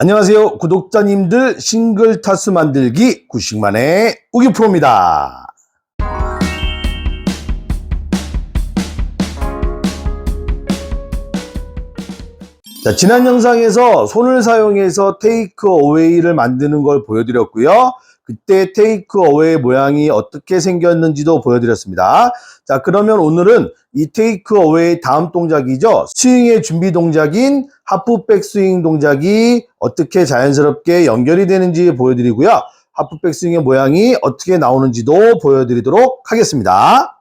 안녕하세요. 구독자님들 싱글 타스 만들기 90만의 우기 프로입니다. 자, 지난 영상에서 손을 사용해서 테이크 어웨이를 만드는 걸 보여드렸고요. 그때 테이크 어웨이 모양이 어떻게 생겼는지도 보여드렸습니다. 자, 그러면 오늘은 이 테이크 어웨이 다음 동작이죠. 스윙의 준비 동작인 하프 백 스윙 동작이 어떻게 자연스럽게 연결이 되는지 보여드리고요. 하프 백 스윙의 모양이 어떻게 나오는지도 보여드리도록 하겠습니다.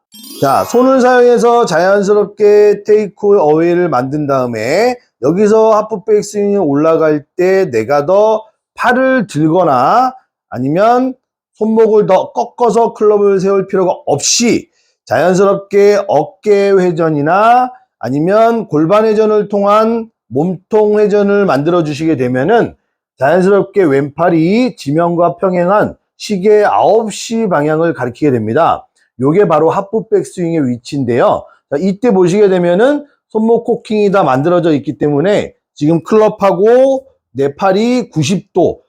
자, 손을 사용해서 자연스럽게 테이크 어웨이를 만든 다음에 여기서 하프 백 스윙이 올라갈 때 내가 더 팔을 들거나 아니면 손목을 더 꺾어서 클럽을 세울 필요가 없이 자연스럽게 어깨 회전이나 아니면 골반 회전을 통한 몸통 회전을 만들어 주시게 되면은 자연스럽게 왼팔이 지면과 평행한 시계 9시 방향을 가리키게 됩니다. 요게 바로 하프 백 스윙의 위치인데요. 자, 이때 보시게 되면은 손목 코킹이 다 만들어져 있기 때문에 지금 클럽하고 내 팔이 90도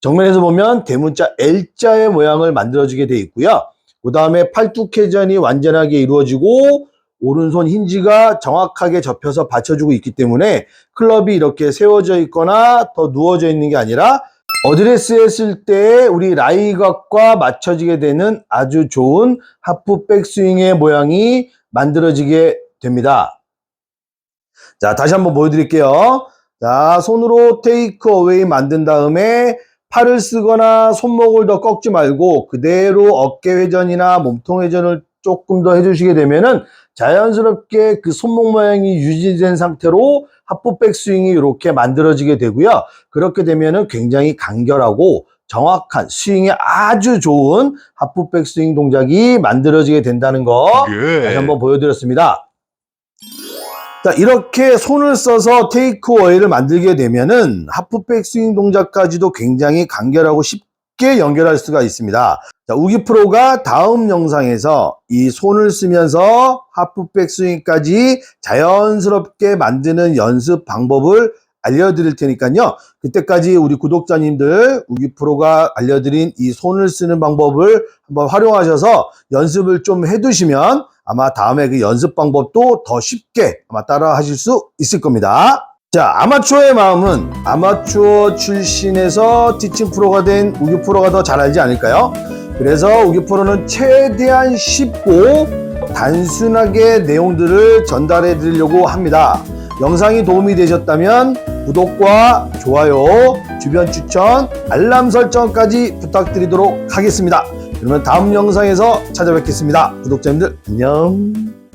정면에서 보면 대문자 L자의 모양을 만들어지게 돼 있고요. 그 다음에 팔뚝 회전이 완전하게 이루어지고 오른손 힌지가 정확하게 접혀서 받쳐주고 있기 때문에 클럽이 이렇게 세워져 있거나 더 누워져 있는 게 아니라 어드레스 했을 때 우리 라이각과 맞춰지게 되는 아주 좋은 하프 백스윙의 모양이 만들어지게 됩니다. 자, 다시 한번 보여드릴게요. 자, 손으로 테이크 어웨이 만든 다음에 팔을 쓰거나 손목을 더 꺾지 말고 그대로 어깨 회전이나 몸통 회전을 조금 더 해주시게 되면은 자연스럽게 그 손목 모양이 유지된 상태로 하프 백 스윙이 이렇게 만들어지게 되고요. 그렇게 되면은 굉장히 간결하고 정확한 스윙에 아주 좋은 하프 백 스윙 동작이 만들어지게 된다는 거 다시 한번 보여드렸습니다. 자, 이렇게 손을 써서 테이크 어웨이를 만들게 되면은 하프 백 스윙 동작까지도 굉장히 간결하고 쉽게 연결할 수가 있습니다. 자, 우기 프로가 다음 영상에서 이 손을 쓰면서 하프백 스윙까지 자연스럽게 만드는 연습 방법을 알려드릴 테니까요. 그때까지 우리 구독자님들 우기 프로가 알려드린 이 손을 쓰는 방법을 한번 활용하셔서 연습을 좀 해두시면 아마 다음에 그 연습 방법도 더 쉽게 아마 따라 하실 수 있을 겁니다. 자, 아마추어의 마음은 아마추어 출신에서 티칭 프로가 된 우기 프로가 더 잘 알지 않을까요? 그래서 우기 프로는 최대한 쉽고 단순하게 내용들을 전달해 드리려고 합니다. 영상이 도움이 되셨다면 구독과 좋아요, 주변 추천, 알람 설정까지 부탁드리도록 하겠습니다. 그러면 다음 영상에서 찾아뵙겠습니다. 구독자님들 안녕.